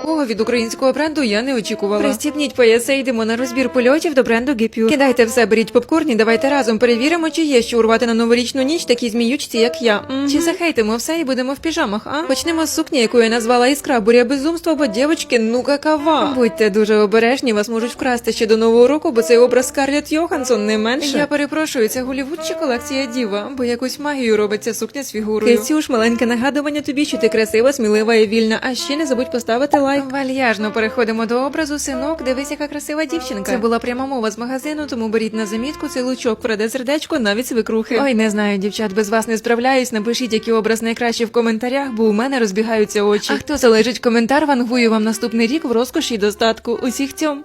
Такого від українського бренду я не очікувала. Пристібніть пояси, йдемо на розбір польотів до бренду Гіпюр. Кидайте все, беріть попкорн і давайте разом перевіримо, чи є що урвати на новорічну ніч такі зміючці, як я. Мгм. Чи захейтимо все і будемо в піжамах, а? Почнемо з сукні, яку я назвала іскра, буря безумства, бо дівчатки, ну какава. Будьте дуже обережні, вас можуть вкрасти ще до нового року, бо цей образ Скарлетт Йоханссон не менше. Я перепрошую, це Голівуд чи колекція діва, бо якусь магію робить ця сукня з фігурою. Кицюш, маленьке нагадування тобі, що ти красива, смілива і вільна. А ще не забудь поставити лайк. Вальяжно переходимо до образу. Синок, дивись, яка красива дівчинка. Це була пряма мова з магазину, тому беріть на замітку цей лучок, краде сердечко, навіть свикрухи. Ой, не знаю, дівчат, без вас не справляюсь. Напишіть, який образ найкраще в коментарях, бо у мене розбігаються очі. А хто залежить коментар, вангую вам наступний рік в розкоші і достатку. Усіх цьом.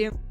неділі.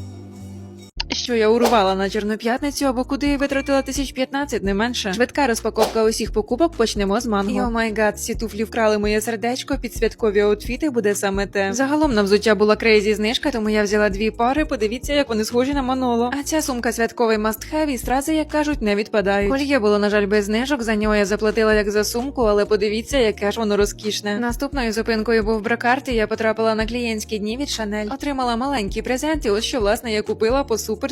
Що я урвала на Чорну п'ятницю або куди я витратила тисяч 15, не менше. Швидка розпаковка усіх покупок почнемо з манго. Йо май гад, ці туфлі вкрали моє сердечко, під святкові аутфіти буде саме те. Загалом на взуття була крейзі знижка, тому я взяла дві пари. Подивіться, як вони схожі на Маноло. А ця сумка святковий must-have і стрази, як кажуть, не відпадають. Кольє було, на жаль, без знижок. За нього я заплатила як за сумку, але подивіться, яке ж воно розкішне. Наступною зупинкою був бракарт, і я потрапила на клієнтські дні від Шанель. Отримала маленький презент, і ось що власне я купила по супер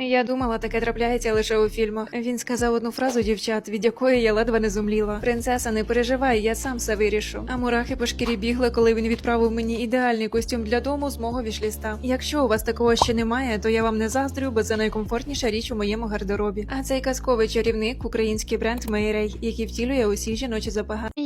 Я думала, таке трапляється лише у фільмах. Він сказав одну фразу дівчат, від якої я ледве не зумліла. Принцеса, не переживай, я сам все вирішу. А мурахи по шкірі бігли, коли він відправив мені ідеальний костюм для дому з мого вішліста. Якщо у вас такого ще немає, то я вам не заздрю, бо це найкомфортніша річ у моєму гардеробі. А цей казковий чарівник український бренд Мейрей, який втілює усі жіночі запаги.